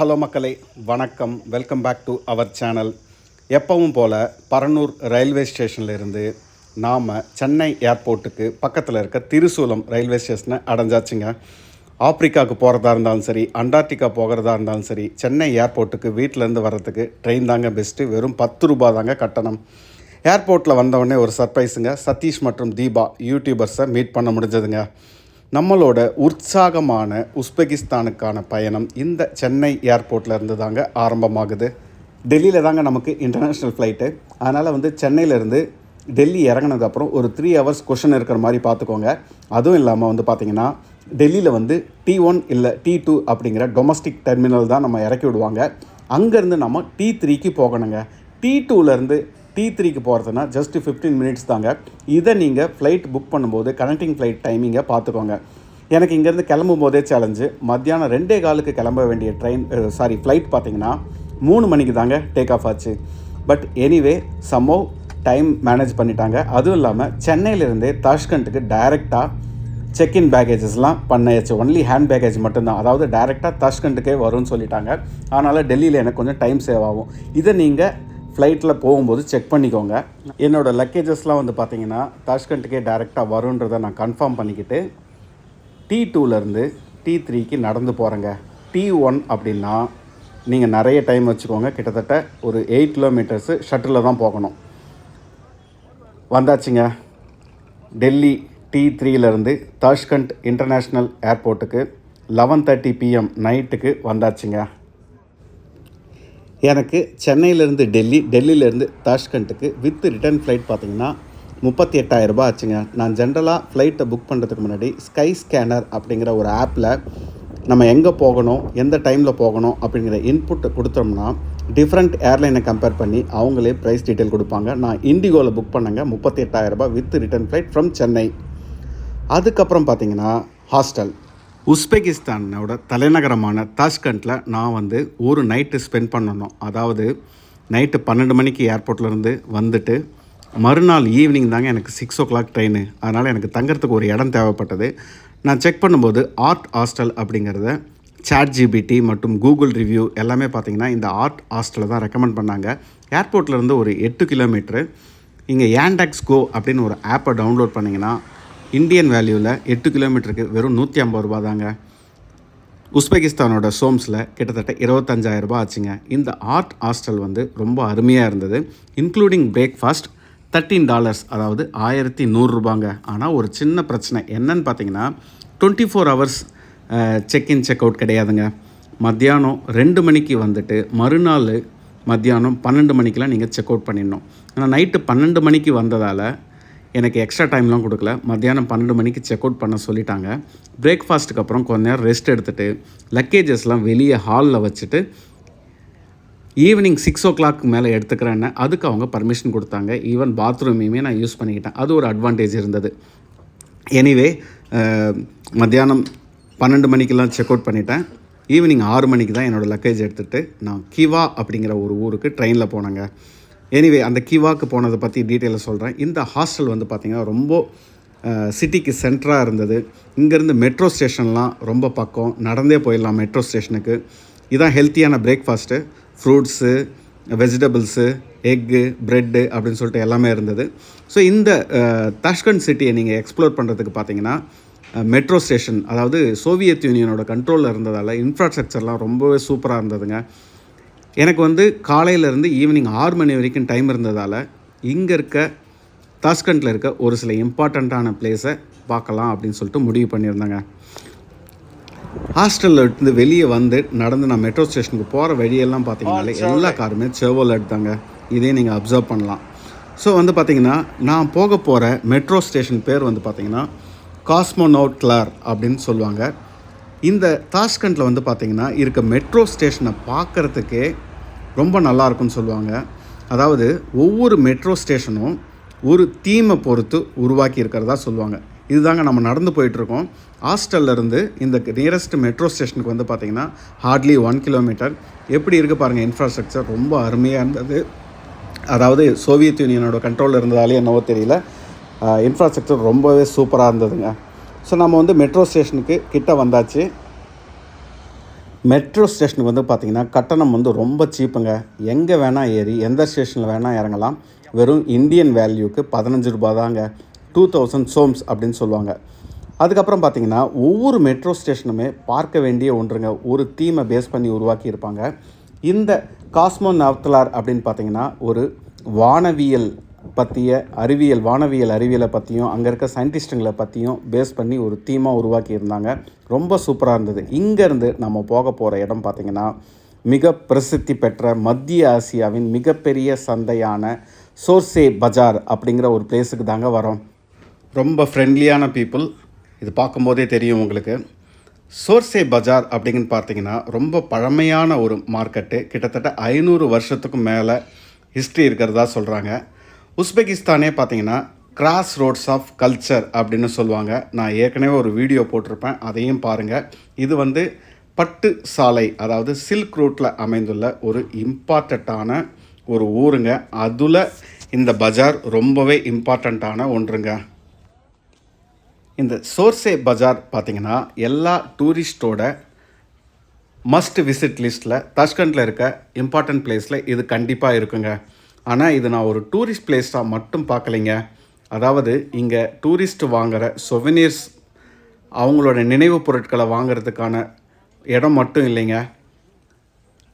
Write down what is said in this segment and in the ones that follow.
Hello மக்களே வணக்கம். Welcome back to our channel எப்பவும் போல் பரனூர் ரயில்வே ஸ்டேஷனில் இருந்து நாம் சென்னை ஏர்போர்ட்டுக்கு பக்கத்தில் இருக்க திருசூலம் ரயில்வே ஸ்டேஷனை அடைஞ்சாச்சுங்க. ஆப்பிரிக்காவுக்கு போகிறதா இருந்தாலும் சரி அண்டார்டிகா போகிறதா இருந்தாலும் சரி சென்னை ஏர்போர்ட்டுக்கு வீட்டிலேருந்து வர்றதுக்கு ட்ரெயின் தாங்க பெஸ்ட்டு வெறும் பத்து ரூபா தாங்க கட்டணம். ஏர்போர்ட்டில் வந்தவுடனே ஒரு சர்ப்ரைஸுங்க சதீஷ் மற்றும் தீபா யூடியூபர்ஸை மீட் பண்ண முடிஞ்சதுங்க. நம்மளோட உற்சாகமான உஸ்பெகிஸ்தானுக்கான பயணம் இந்த சென்னை ஏர்போர்ட்டில் இருந்து தாங்க ஆரம்பமாகுது. டெல்லியில் தாங்க நமக்கு இன்டர்நேஷ்னல் ஃப்ளைட்டு அதனால் வந்து சென்னையிலேருந்து டெல்லி இறங்கினதுக்கப்புறம் ஒரு த்ரீ ஹவர்ஸ் கொஷன் இருக்கிற மாதிரி பார்த்துக்கோங்க. அதுவும் இல்லாமல் வந்து பார்த்திங்கன்னா டெல்லியில் வந்து டி ஒன் இல்லை டி டூ அப்படிங்கிற டொமஸ்டிக் டெர்மினல் தான் நம்ம இறக்கி விடுவாங்க. அங்கேருந்து நம்ம டி த்ரீக்கு போகணுங்க. டி டூலேருந்து டி த்ரீக்கு போகிறதுனா ஜஸ்ட் ஃபிஃப்டீன் மினிட்ஸ் தாங்க. இதை நீங்கள் ஃப்ளைட் புக் பண்ணும்போது கனெக்டிங் ஃப்ளைட் டைமிங்கை பார்த்துக்கோங்க. எனக்கு இங்கேருந்து கிளம்பும் போதே சேலஞ்சு மத்தியானம் ரெண்டே காலுக்கு கிளம்ப வேண்டிய ட்ரெயின் சாரி ஃப்ளைட் பார்த்தீங்கன்னா மூணு மணிக்கு தாங்க டேக் ஆஃப் ஆச்சு. But anyway somehow time manage பண்ணிட்டாங்க. அதுவும் இல்லாமல் சென்னையிலேருந்தே தாஷ்கண்ட்டுக்கு டைரெக்டாக செக்இன் பேக்கேஜஸ்லாம் பண்ணியாச்சு ஒன்லி ஹேண்ட் பேக்கேஜ் மட்டும்தான். அதாவது டைரெக்டாக தாஷ்கண்ட்டுக்கே வரும்னு சொல்லிட்டாங்க. அதனால் டெல்லியில் எனக்கு கொஞ்சம் டைம் சேவ் ஆகும். இதை நீங்கள் ஃப்ளைட்டில் போகும்போது செக் பண்ணிக்கோங்க. என்னோடய லக்கேஜஸ்லாம் வந்து பார்த்தீங்கன்னா தாஷ்கண்ட்டுக்கே டேரெக்டாக வருன்றதை நான் கன்ஃபார்ம் பண்ணிக்கிட்டு டி டூலேருந்து டி த்ரீக்கு நடந்து போகிறேங்க டி ஒன் அப்படின்னா நீங்கள் நிறைய டைம் வச்சுக்கோங்க. கிட்டத்தட்ட ஒரு எயிட் கிலோமீட்டர்ஸு ஷட்டிலில் தான் போகணும். வந்தாச்சுங்க. டெல்லி டி த்ரீலேருந்து தாஷ்கண்ட் இன்டர்நேஷ்னல் ஏர்போர்ட்டுக்கு லெவன் தேர்ட்டி பிஎம் நைட்டுக்கு வந்தாச்சுங்க. எனக்கு சென்னையிலேருந்து டெல்லி டெல்லியிலேருந்து தாஷ்கண்ட்டுக்கு வித் ரிட்டர்ன் ஃப்ளைட் பார்த்தீங்கன்னா முப்பத்தி எட்டாயிரரூபா ஆச்சுங்க. நான் ஜென்ரலாக ஃப்ளைட்டை புக் பண்ணுறதுக்கு முன்னாடி ஸ்கை ஸ்கேனர் அப்படிங்கிற ஒரு ஆப்பில் நம்ம எங்கே போகணும் எந்த டைமில் போகணும் அப்படிங்கிற இன்புட் கொடுத்தோம்னா டிஃப்ரெண்ட் ஏர்லைனை கம்பேர் பண்ணி அவங்களே ப்ரைஸ் டீட்டெயில் கொடுப்பாங்க. நான் இண்டிகோவில் புக் பண்ணேங்க முப்பத்தி எட்டாயிரரூபா with return flight from Chennai. அதுக்கப்புறம் பார்த்தீங்கன்னா ஹாஸ்டல் உஸ்பெகிஸ்தானோட தலைநகரமான தாஷ்கண்டில் நான் வந்து ஒரு நைட்டு ஸ்பெண்ட் பண்ணணும். அதாவது நைட்டு பன்னெண்டு மணிக்கு ஏர்போர்ட்லேருந்து வந்துட்டு மறுநாள் ஈவினிங் தாங்க எனக்கு சிக்ஸ் ஓ கிளாக் ட்ரெயின் அதனால் எனக்கு தங்குறதுக்கு ஒரு இடம் தேவைப்பட்டது. நான் செக் பண்ணும்போது ஆர்ட் ஹாஸ்டல் அப்படிங்கிறத சாட் ஜிபிடி மற்றும் கூகுள் ரிவ்யூ எல்லாமே பார்த்தீங்கன்னா இந்த ஆர்ட் ஹாஸ்டலை தான் ரெக்கமெண்ட் பண்ணாங்க. ஏர்போர்ட்லேருந்து ஒரு எட்டு கிலோமீட்ரு இங்கே ஏண்டாக்ஸ் கோ அப்படின்னு ஒரு ஆப்பை டவுன்லோட் பண்ணிங்கன்னா இந்தியன் வேல்யூவில் எட்டு கிலோமீட்டருக்கு வெறும் நூற்றி ஐம்பது ரூபா தாங்க உஸ்பெகிஸ்தானோட சோம்ஸில் கிட்டத்தட்ட இருபத்தஞ்சாயிரம் ரூபாய் ஆச்சுங்க. இந்த ஆர்ட் ஹாஸ்டல் வந்து ரொம்ப அருமையாக இருந்தது. இன்க்ளூடிங் பிரேக்ஃபாஸ்ட் தேர்ட்டீன் டாலர்ஸ் அதாவது ஆயிரத்தி நூறுரூபாங்க ஆனால் ஒரு சின்ன பிரச்சனை என்னன்னு பார்த்தீங்கன்னா twenty four hours check in check out கிடையாதுங்க. மத்தியானம் ரெண்டு மணிக்கு வந்துட்டு மறுநாள் மத்தியானம் பன்னெண்டு மணிக்கெலாம் நீங்கள் செக் அவுட் பண்ணிடணும். ஆனால் நைட்டு பன்னெண்டு மணிக்கு வந்ததால் எனக்கு எக்ஸ்ட்ரா டைம்லாம் கொடுக்கல. மத்தியானம் பன்னெண்டு மணிக்கு செக் அவுட் பண்ண சொல்லிட்டாங்க. பிரேக்ஃபாஸ்ட்டுக்கு அப்புறம் கொஞ்ச நேரம் ரெஸ்ட் எடுத்துகிட்டு லக்கேஜஸ்லாம் வெளியே ஹாலில் வச்சுட்டு ஈவினிங் சிக்ஸ் ஓ கிளாக் மேலே எடுத்துக்கிறேன்னு அதுக்கு அவங்க பர்மிஷன் கொடுத்தாங்க. ஈவன் பாத்ரூமையுமே நான் யூஸ் பண்ணிக்கிட்டேன். அது ஒரு அட்வான்டேஜ் இருந்தது. எனிவே மத்தியானம் பன்னெண்டு மணிக்கெலாம் செக் அவுட் பண்ணிட்டேன். ஈவினிங் ஆறு மணிக்கு தான் என்னோடய லக்கேஜ் எடுத்துகிட்டு நான் கிவா அப்படிங்கிற ஒரு ஊருக்கு ட்ரெயினில் போனேங்க. எனிவே அந்த கிவாக்கு போனதை பற்றி டீட்டெயிலாக சொல்கிறேன் இந்த ஹாஸ்டல் வந்து பார்த்திங்கன்னா ரொம்ப சிட்டிக்கு சென்டராக இருந்தது. இங்கேருந்து மெட்ரோ ஸ்டேஷன்லாம் ரொம்ப பக்கம். நடந்தே போயிடலாம் மெட்ரோ ஸ்டேஷனுக்கு இதான் ஹெல்த்தியான breakfast fruits vegetables egg bread அப்படின்னு சொல்லிட்டு எல்லாமே இருந்தது. ஸோ இந்த தஷ்கண்ட் சிட்டியை நீங்கள் எக்ஸ்ப்ளோர் பண்ணுறதுக்கு பார்த்தீங்கன்னா மெட்ரோ ஸ்டேஷன் அதாவது சோவியத் யூனியனோட கண்ட்ரோலில் இருந்ததால் இன்ஃப்ராஸ்ட்ரக்சர்லாம் ரொம்பவே சூப்பராக இருந்ததுங்க. எனக்கு வந்து காலையிலேருந்து ஈவினிங் ஆறு மணி வரைக்கும் டைம் இருந்ததால் இங்கே இருக்க தாஷ்கண்டில் இருக்க ஒரு சில இம்பார்ட்டண்ட்டான பிளேஸை பார்க்கலாம் அப்படின்னு சொல்லிட்டு முடிவு பண்ணியிருந்தாங்க. ஹாஸ்டலில் இருந்து வெளியே வந்து நடந்து நான் மெட்ரோ ஸ்டேஷனுக்கு போகிற வழியெல்லாம் பார்த்தீங்கன்னாலே எல்லா காருமே செவோல் எடுத்தாங்க இதே நீங்கள் அப்சர்வ் பண்ணலாம். ஸோ வந்து பார்த்தீங்கன்னா நான் போக போகிற மெட்ரோ ஸ்டேஷன் பேர் வந்து பார்த்தீங்கன்னா காஸ்மோனோட் கிளார் அப்படின்னு சொல்லுவாங்க. இந்த தாஷ்கண்டில் வந்து பார்த்திங்கன்னா இருக்க மெட்ரோ ஸ்டேஷனை பார்க்குறதுக்கே ரொம்ப நல்லா இருக்கும்னு சொல்லுவாங்க. அதாவது ஒவ்வொரு மெட்ரோ ஸ்டேஷனும் ஒரு தீமை பொறுத்து உருவாக்கி இருக்கிறதா சொல்லுவாங்க. இதுதாங்க நம்ம நடந்து போயிட்டுருக்கோம். ஹாஸ்டல்லேருந்து இந்த நியரஸ்ட் மெட்ரோ ஸ்டேஷனுக்கு வந்து பார்த்திங்கன்னா ஹார்ட்லி ஒன் கிலோமீட்டர் எப்படி இருக்குது பாருங்கள் இன்ஃப்ராஸ்ட்ரக்சர் ரொம்ப அருமையாக இருந்தது. அதாவது சோவியத் யூனியனோட கண்ட்ரோலில் இருந்ததாலே என்னவோ தெரியல. இன்ஃப்ராஸ்ட்ரக்சர் ரொம்பவே சூப்பராக இருந்ததுங்க. ஸோ நம்ம வந்து மெட்ரோ ஸ்டேஷனுக்கு கிட்ட வந்தாச்சு. மெட்ரோ ஸ்டேஷனுக்கு வந்து பார்த்திங்கன்னா கட்டணம் வந்து ரொம்ப சீப்புங்க. எங்கே வேணால் ஏறி எந்த ஸ்டேஷனில் வேணால் இறங்கலாம். வெறும் இந்தியன் வேல்யூக்கு பதினஞ்சு ரூபா தாங்க. டூ தௌசண்ட் சோம்ஸ் அப்படின்னு சொல்லுவாங்க. அதுக்கப்புறம் பார்த்தீங்கன்னா ஒவ்வொரு மெட்ரோ ஸ்டேஷனுமே பார்க்க வேண்டிய ஒன்றுங்க. ஒரு தீமை பேஸ் பண்ணி உருவாக்கியிருப்பாங்க இந்த காஸ்மோ நவத்தலார் அப்படின்னு பார்த்தீங்கன்னா ஒரு வானவியல் பற்றிய அறிவியல் வானவியல் அறிவியலை பற்றியும் அங்கே இருக்க சயின்டிஸ்ட்டுங்களை பற்றியும் பேஸ் பண்ணி ஒரு தீமாக உருவாக்கியிருந்தாங்க. ரொம்ப சூப்பராக இருந்தது. இங்கேருந்து நம்ம போக போகிற இடம் பார்த்திங்கன்னா மிக பிரசித்தி பெற்ற மத்திய ஆசியாவின் மிகப்பெரிய சந்தையான சோர்சே பஜார் அப்படிங்கிற ஒரு பிளேஸுக்கு தாங்க வரோம். ரொம்ப ஃப்ரெண்ட்லியான பீப்புள் இது பார்க்கும்போதே தெரியும் உங்களுக்கு. சோர்சே பஜார் அப்படின்னு பார்த்தீங்கன்னா ரொம்ப பழமையான ஒரு மார்க்கெட்டு கிட்டத்தட்ட ஐநூறு வருஷத்துக்கும் மேலே ஹிஸ்ட்ரி இருக்கிறதா சொல்கிறாங்க உஸ்பெகிஸ்தானே பார்த்தீங்கன்னா கிராஸ் ரோட்ஸ் ஆஃப் கல்ச்சர் அப்படின்னு சொல்லுவாங்க. நான் ஏற்கனவே ஒரு வீடியோ போட்டிருப்பேன். அதையும் பாருங்கள் இது வந்து பட்டு சாலை அதாவது சில்க் ரூட்டில் அமைந்துள்ள ஒரு இம்பார்ட்டண்ட்டான ஒரு ஊருங்க. அதில் இந்த பஜார் ரொம்பவே இம்பார்ட்டண்ட்டான ஒன்றுங்க. இந்த சோர்சே பஜார் பார்த்தீங்கன்னா எல்லா டூரிஸ்டோட மஸ்ட் விசிட் லிஸ்ட்டில் தஷ்கண்டில் இருக்க இம்பார்ட்டண்ட் பிளேஸில் இது கண்டிப்பாக இருக்குங்க. ஆனால் இது நான் ஒரு டூரிஸ்ட் பிளேஸாக மட்டும் பார்க்கலைங்க. அதாவது இங்கே டூரிஸ்ட் வாங்குகிற சொவனீர்ஸ் அவங்களோட நினைவுப் பொருட்களை வாங்குறதுக்கான இடம் மட்டும் இல்லைங்க.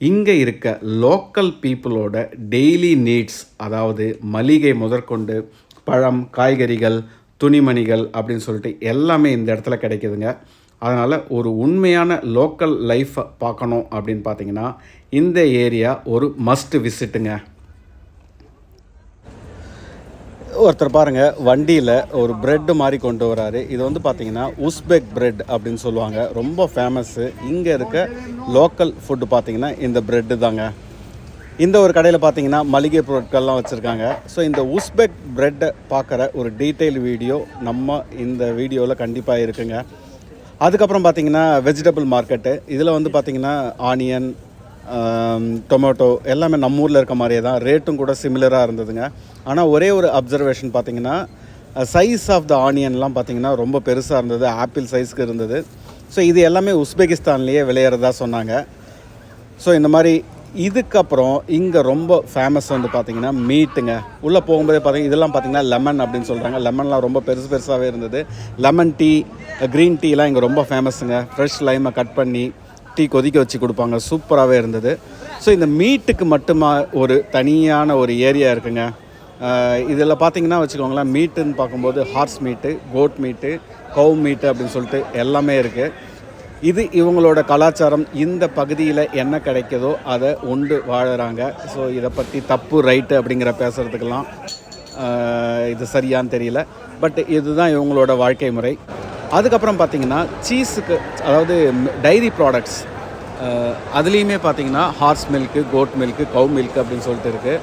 இங்கே இருக்க லோக்கல் பீப்புளோட டெய்லி நீட்ஸ் அதாவது மளிகை முதற்கொண்டு பழம் காய்கறிகள் துணிமணிகள் அப்படின்னு சொல்லிட்டு எல்லாமே இந்த இடத்துல கிடைக்குதுங்க. அதனால் ஒரு உண்மையான லோக்கல் லைஃப்பை பார்க்கணும் அப்படின்னு பார்த்தீங்கன்னா இந்த ஏரியா ஒரு மஸ்ட் விசிட்டுங்க ஒருத்தர் பாருங்கள் வண்டியில் ஒரு பிரெட்டு மாதிரி கொண்டு வராரு. இது வந்து பார்த்தீங்கன்னா உஸ்பெக் பிரெட் அப்படின்னு சொல்லுவாங்க. ரொம்ப ஃபேமஸ்ஸு இங்கே இருக்க லோக்கல் ஃபுட்டு பார்த்தீங்கன்னா இந்த பிரெட்டு தாங்க. இந்த ஒரு கடையில் பார்த்தீங்கன்னா மளிகை பொருட்கள்லாம் வச்சுருக்காங்க. ஸோ இந்த உஸ்பெக் பிரெட்டை பார்க்குற ஒரு டீட்டெயில் வீடியோ நம்ம இந்த வீடியோவில் கண்டிப்பாக இருக்குங்க. அதுக்கப்புறம் பார்த்தீங்கன்னா வெஜிடபிள் மார்க்கெட்டு இதில் வந்து பார்த்தீங்கன்னா ஆனியன் டொமேட்டோ எல்லாமே நம்ம ஊரில் இருக்க மாதிரியே தான். ரேட்டும் கூட சிமிலராக இருந்ததுங்க. ஆனால் ஒரே ஒரு அப்சர்வேஷன் பார்த்தீங்கன்னா சைஸ் ஆஃப் த ஆனியன்லாம் பார்த்தீங்கன்னா ரொம்ப பெருசாக இருந்தது. ஆப்பிள் சைஸ்க்கு இருந்தது. ஸோ இது எல்லாமே உஸ்பெகிஸ்தான்லேயே விளையிறதா சொன்னாங்க. ஸோ இந்த மாதிரி இதுக்கப்புறம் இங்கே ரொம்ப ஃபேமஸ் வந்து பார்த்திங்கன்னா மீட்டுங்க உள்ளே போகும்போதே பார்த்திங்க இதெல்லாம் பார்த்தீங்கன்னா லெமன் அப்படின்னு சொல்கிறாங்க லெமன்லாம் ரொம்ப பெருசு பெருசாகவே இருந்தது. லெமன் டீ க்ரீன் டீலாம் இங்கே ரொம்ப ஃபேமஸுங்க ஃப்ரெஷ் லைமை கட் பண்ணி டீ கொதிக்க வச்சு கொடுப்பாங்க. சூப்பராகவே இருந்தது. ஸோ இந்த மீட்டுக்கு மட்டுமா ஒரு தனியான ஒரு ஏரியா இருக்குங்க. இதில் பார்த்தீங்கன்னா வச்சுக்கோங்களேன் மீட்டுன்னு பார்க்கும்போது ஹார்ஸ் மீட்டு கோட் மீட்டு கவு மீட்டு அப்படின்னு சொல்லிட்டு எல்லாமே இருக்குது இது இவங்களோட கலாச்சாரம் இந்த பகுதியில் என்ன கிடைக்குதோ அதை உண்டு வாழறாங்க. ஸோ இதை பற்றி தப்பு ரைட்டு அப்படிங்கிற பேசுகிறதுக்கெல்லாம் இது சரியான்னு தெரியல. பட் இதுதான் இவங்களோட வாழ்க்கை முறை. அதுக்கப்புறம் பார்த்தீங்கன்னா சீஸுக்கு அதாவது டைரி ப்ராடக்ட்ஸ் அதுலேயுமே பார்த்தீங்கன்னா horse milk goat milk cow milk அப்படின்னு சொல்லிட்டு இருக்குது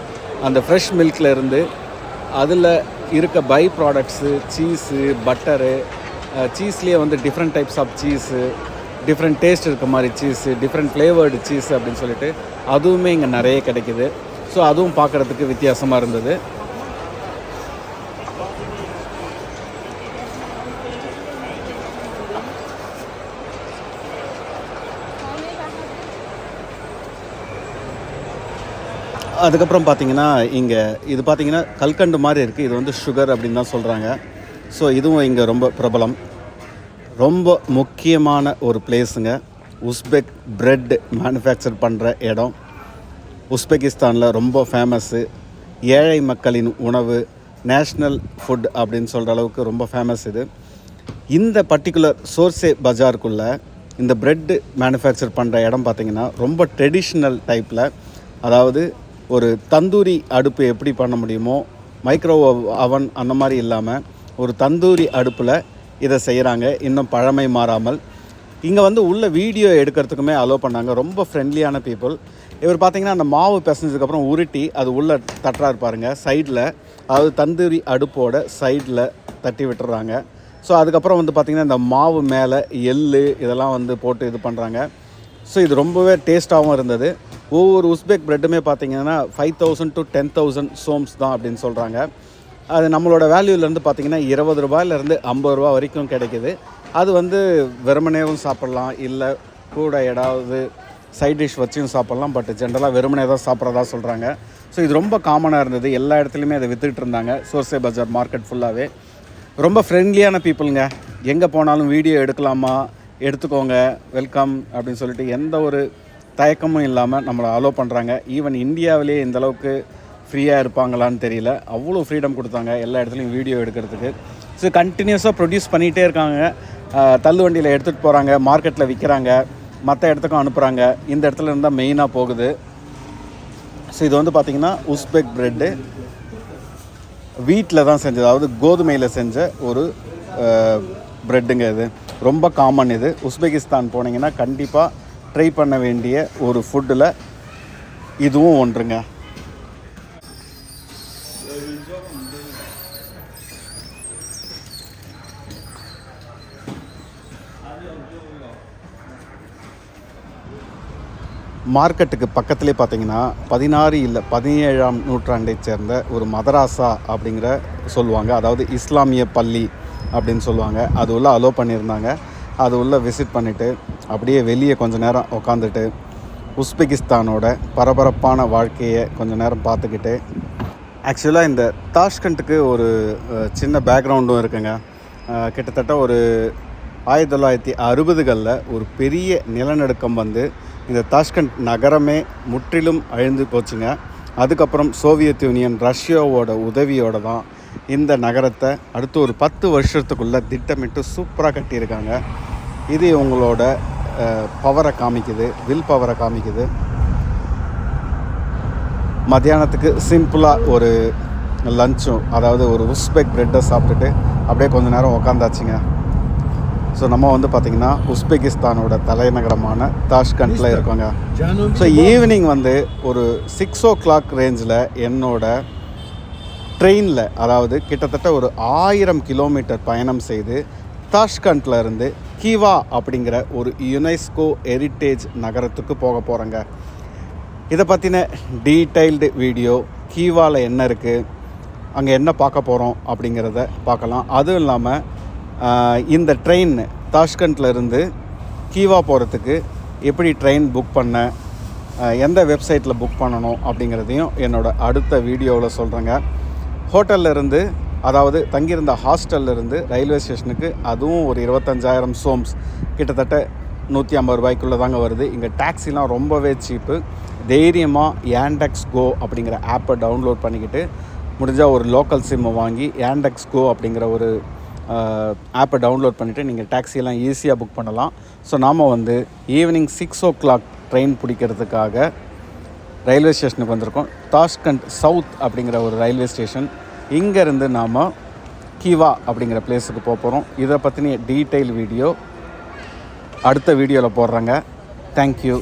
அந்த ஃப்ரெஷ் மில்கில் இருந்து அதில் இருக்க பை ப்ராடக்ட்ஸு சீஸு பட்டரு சீஸ்லேயே வந்து different types of cheese different taste இருக்க மாதிரி சீஸு டிஃப்ரெண்ட் ஃப்ளேவர்டு சீஸ் அப்படின்னு சொல்லிட்டு அதுவுமே இங்கே நிறைய கிடைக்குது. ஸோ அதுவும் பார்க்குறதுக்கு வித்தியாசமாக இருந்தது. அதுக்கப்புறம் பார்த்தீங்கன்னா இங்கே இது பார்த்தீங்கன்னா கல்கண்டு மாதிரி இருக்குது இது வந்து சுகர் அப்படின்னு தான் சொல்கிறாங்க ஸோ இதுவும் இங்கே ரொம்ப பிரபலம். ரொம்ப முக்கியமான ஒரு பிளேஸுங்க உஸ்பெக் பிரெட் மேனுஃபேக்சர் பண்ணுற இடம். உஸ்பெகிஸ்தானில் ரொம்ப ஃபேமஸ்ஸு ஏழை மக்களின் உணவு நேஷ்னல் ஃபுட் அப்படின்னு சொல்கிற அளவுக்கு ரொம்ப ஃபேமஸ் இது. இந்த பர்டிகுலர் சோர்சே பஜாருக்குள்ளே இந்த பிரெட் மேனுஃபேக்சர் பண்ணுற இடம் பார்த்திங்கன்னா ரொம்ப ட்ரெடிஷ்னல் டைப்பில் அதாவது ஒரு தந்தூரி அடுப்பு எப்படி பண்ண முடியுமோ மைக்ரோ அவன் அந்த மாதிரி இல்லாமல் ஒரு தந்தூரி அடுப்பில் இதை செய்கிறாங்க இன்னும் பழமை மாறாமல். இங்கே வந்து உள்ள வீடியோ எடுக்கிறதுக்குமே அலோவ் பண்ணாங்க. ரொம்ப ஃப்ரெண்ட்லியான பீப்புள் இவர் பார்த்தீங்கன்னா அந்த மாவு பிசைஞ்சதுக்கப்புறம் உருட்டி அது உள்ளே தட்டுறா இருப்பாருங்க சைடில் அதாவது தந்தூரி அடுப்போட சைடில் தட்டி விட்டுறாங்க. ஸோ அதுக்கப்புறம் வந்து பார்த்திங்கன்னா இந்த மாவு மேலே எள் இதெல்லாம் வந்து போட்டு இது பண்ணுறாங்க ஸோ இது ரொம்பவே டேஸ்ட்டாகவும் இருந்தது. ஒவ்வொரு உஸ்பெக் ப்ரெட்டுமே பார்த்தீங்கன்னா five thousand to ten thousand soms தான் அப்படின்னு சொல்கிறாங்க அது நம்மளோட வேல்யூலேருந்து பார்த்தீங்கன்னா இருபது ரூபாயிலேருந்து ஐம்பது ரூபா வரைக்கும் கிடைக்குது. அது வந்து வெறுமனேவும் சாப்பிட்லாம். இல்லை கூட ஏதாவது சைட் டிஷ் வச்சும் சாப்பிட்லாம். பட் ஜென்ரலாக வெறுமனே தான் சாப்பிட்றதா சொல்கிறாங்க ஸோ இது ரொம்ப காமனாக இருந்தது. எல்லா இடத்துலையுமே அதை வித்துட்டு இருந்தாங்க. சோர்சே பஜார் மார்க்கெட் ஃபுல்லாகவே ரொம்ப ஃப்ரெண்ட்லியான பீப்புளுங்க எங்கே போனாலும் வீடியோ எடுக்கலாமா? எடுத்துக்கோங்க. வெல்கம் அப்படின்னு சொல்லிட்டு எந்த ஒரு தயக்கமும் இல்லாமல் நம்மளை அலோவ் பண்ணுறாங்க ஈவன் இந்தியாவிலேயே இந்தளவுக்கு ஃப்ரீயாக இருப்பாங்களான்னு தெரியல. அவ்வளோ ஃப்ரீடம் கொடுத்தாங்க எல்லா இடத்துலையும் வீடியோ எடுக்கிறதுக்கு. ஸோ கண்டினியூஸாக ப்ரொடியூஸ் பண்ணிகிட்டே இருக்காங்க. தள்ளு வண்டியில் எடுத்துகிட்டு போகிறாங்க மார்க்கெட்டில் விற்கிறாங்க மற்ற இடத்துக்கும் அனுப்புகிறாங்க இந்த இடத்துல இருந்தால் மெயினாக போகுது. ஸோ இது வந்து பார்த்திங்கன்னா உஸ்பெக் ப்ரெட்டு வீட்டில் தான் செஞ்சது. அதாவது கோதுமையில் செஞ்ச ஒரு ப்ரெட்டுங்க இது. ரொம்ப காமன் இது. உஸ்பெகிஸ்தான் போனீங்கன்னா கண்டிப்பாக ட்ரை பண்ண வேண்டிய ஒரு ஃபுட்டில் இதுவும் ஒன்றுங்க. மார்க்கெட்டுக்கு பக்கத்துலேயே பார்த்தீங்கன்னா பதினாறு இல்லை பதினேழாம் நூற்றாண்டை சேர்ந்த ஒரு மதராசா அப்படிங்கிற சொல்லுவாங்க. அதாவது இஸ்லாமிய பள்ளி அப்படின்னு சொல்லுவாங்க. அது உள்ள அலோ பண்ணியிருந்தாங்க. அது உள்ள விசிட் பண்ணிவிட்டு அப்படியே வெளியே கொஞ்ச நேரம் உட்காந்துட்டு உஸ்பெகிஸ்தானோட பரபரப்பான வாழ்க்கையை கொஞ்ச நேரம் பார்த்துக்கிட்டு ஆக்சுவலாக இந்த தாஷ்கண்ட்டுக்கு ஒரு சின்ன பேக்ரவுண்டும் இருக்குங்க. கிட்டத்தட்ட ஒரு ஆயிரத்தி தொள்ளாயிரத்தி அறுபதுகளில் ஒரு பெரிய நிலநடுக்கம் வந்து இந்த தாஷ்கண்ட் நகரமே முற்றிலும் அழிந்து போச்சுங்க. அதுக்கப்புறம் சோவியத் யூனியன் ரஷ்யாவோட உதவியோட தான் இந்த நகரத்தை அடுத்து ஒரு பத்து வருஷத்துக்குள்ளே திட்டமிட்டு சூப்பராக கட்டியிருக்காங்க. இது இவங்களோட பவரை காமிக்குது வில் பவரை காமிக்குது. மத்தியானத்துக்கு சிம்பிளாக ஒரு லஞ்சும் அதாவது ஒரு உஸ்பெக் ப்ரெட்டை சாப்பிட்டுட்டு அப்படியே கொஞ்ச நேரம் உக்காந்தாச்சுங்க. ஸோ நம்ம வந்து பார்த்திங்கன்னா உஸ்பெகிஸ்தானோட தலைநகரமான தாஷ்கண்டில் இருக்கோங்க. ஸோ ஈவினிங் வந்து ஒரு சிக்ஸ் ஓ கிளாக் ரேஞ்சில் என்னோட ட்ரெயினில் அதாவது கிட்டத்தட்ட ஒரு ஆயிரம் கிலோமீட்டர் பயணம் செய்து தாஷ்கண்டில் இருந்து கீவா அப்படிங்கிற ஒரு யுனெஸ்கோ ஹெரிட்டேஜ் நகரத்துக்கு போக போகிறோங்க இதை பற்றின டீட்டெயில்டு வீடியோ கீவாவில் என்ன இருக்குது அங்கே என்ன பார்க்க போகிறோம் அப்படிங்கிறத பார்க்கலாம். அதுவும் இல்லாமல் இந்த ட்ரெயின் தாஷ்கண்டில் இருந்து கீவா போகிறதுக்கு எப்படி ட்ரெயின் புக் பண்ண எந்த வெப்சைட்டில் புக் பண்ணணும் அப்படிங்கிறதையும் என்னோட அடுத்த வீடியோவில் சொல்கிறேங்க ஹோட்டல்ல இருந்து அதாவது தங்கியிருந்த ஹாஸ்டல்ல இருந்து ரயில்வே ஸ்டேஷனுக்கு அதுவும் ஒரு இருபத்தஞ்சாயிரம் சோம்ஸ். கிட்டத்தட்ட நூற்றி ஐம்பது ரூபாய்க்குள்ளே தாங்க வருது. இங்கே டாக்ஸிலாம் ரொம்பவே சீப்பு. தைரியமாக ஏண்டெக்ஸ் கோ அப்படிங்கிற ஆப்பை டவுன்லோட் பண்ணிக்கிட்டு முடிஞ்சால் ஒரு லோக்கல் சிம்மை வாங்கி ஏண்டெக்ஸ் கோ அப்படிங்கிற ஒரு ஆப்பை டவுன்லோட் பண்ணிவிட்டு நீங்கள் டாக்ஸியெல்லாம் ஈஸியாக புக் பண்ணலாம். ஸோ நாம் வந்து evening six o'clock train பிடிக்கிறதுக்காக ரயில்வே ஸ்டேஷனுக்கு வந்திருக்கோம். தாஷ்கண்ட் சவுத் அப்படிங்கிற ஒரு ரயில்வே ஸ்டேஷன். இங்கேருந்து நாம் கீவா அப்படிங்கிற பிளேஸுக்கு போக போகிறோம் இதை பற்றின டீட்டெயில் வீடியோ அடுத்த வீடியோவில் போடுறேங்க. தேங்க்யூ